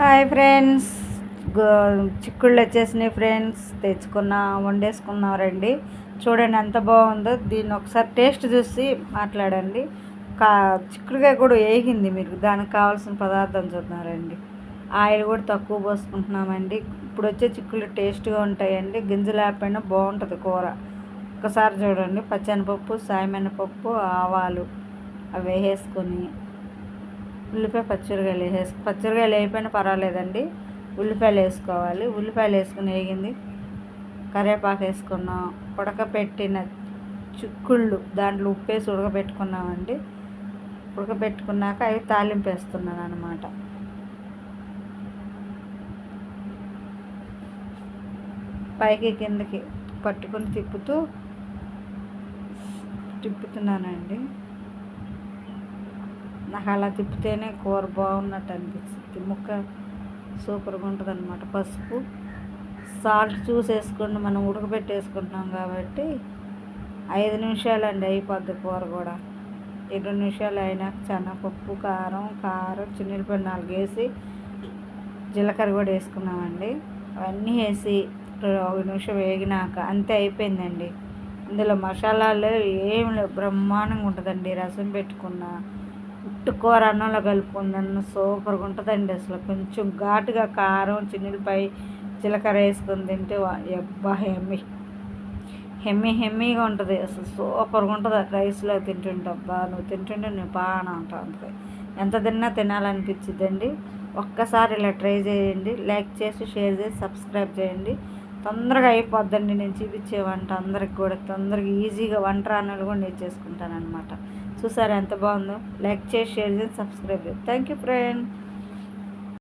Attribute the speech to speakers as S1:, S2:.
S1: Hi friends. చిక్కుళ్ళు వచ్చేసినాయి friends. తెచ్చుకున్నా వండేసుకున్నాం రండి. చూడండి ఎంత బాగుందో. దీన్ని ఒకసారి టేస్ట్ చూసి మాట్లాడండి. కా చిక్కుడుకాయ కూడా వేగింది మీరు. దానికి కావాల్సిన పదార్థం చూస్తున్నారండి ఆయిల్ కూడా తక్కువ పోసుకుంటున్నామండి. ఇప్పుడు వచ్చే చిక్కులు టేస్ట్గా ఉంటాయండి. గింజలు లేకపోయినా బాగుంటుంది కూర. ఒకసారి చూడండి. పచ్చనిపప్పు సాయమినపప్పు ఆవాలు. అవి వేసుకొని ఉల్లిపాయ పచ్చిమిరకాయలు వేసేసి పచ్చిమిరకాయలు వేయకపోయినా పర్వాలేదండి. ఉల్లిపాయలు వేసుకోవాలి. ఉల్లిపాయలు వేసుకుని వేగింది. కరివేపాకు వేసుకున్నాం. ఉడకపెట్టిన చిక్కుళ్ళు దాంట్లో ఉప్పేసి ఉడకబెట్టుకున్నామండి. ఉడకబెట్టుకున్నాక అవి తాలింపు వేస్తున్నాను అనమాట పైకి కిందకి పట్టుకొని తిప్పుతూ తిప్పుతున్నానండి. నాకు అలా తిప్పితేనే కూర బాగున్నట్టు అనిపిస్తుంది. ముక్క సూపర్గా ఉంటుంది అనమాట పసుపు సాల్ట్ చూసేసుకోండి. మనం ఉడకబెట్టేసుకుంటున్నాం కాబట్టి ఐదు నిమిషాలు అండి అయిపోద్ది కూర కూడా. ఇరవై నిమిషాలు అయినాక చెనపప్పు కారం కారం చిన్నపల్లి నాలుగు వేసి జీలకర్ర కూడా వేసుకున్నామండి. అవన్నీ వేసి ఒక నిమిషం వేగినాక అంతే అయిపోయిందండి. ఇందులో మసాలాలు ఏమి లేవు. బ్రహ్మాండంగా ఉంటుందండి రసం పెట్టుకున్న ఉట్టు కూర అన్నంలో కలుపుకుందన్న సూపర్గా ఉంటుందండి అసలు. కొంచెం ఘాటుగా కారం చిన్నులపై జీలకర్ర వేసుకొని తింటే ఎబ్బా హెమ్మి. హెమ్మి హెమ్మీగా ఉంటుంది. అసలు సూపర్గా ఉంటుంది. రైస్లో తింటుంటే అబ్బా నువ్వు తింటుంటే నేను బాగా ఉంటుంది. ఎంత తిన్నా తినాలనిపించిద్దండి. ఒక్కసారి ఇలా ట్రై చేయండి. లైక్ చేసి షేర్ చేసి సబ్స్క్రైబ్ చేయండి. తొందరగా అయిపోద్దండి నేను చూపించే వంట అందరికి కూడా. తొందరగా ఈజీగా వంట రానులు కూడా నేర్చేసుకుంటాను అనమాట చూసారా ఎంత బాగుందో? లైక్ చేసి షేర్ చేసి సబ్స్క్రైబ్ చేయండి థ్యాంక్ యూ ఫ్రెండ్.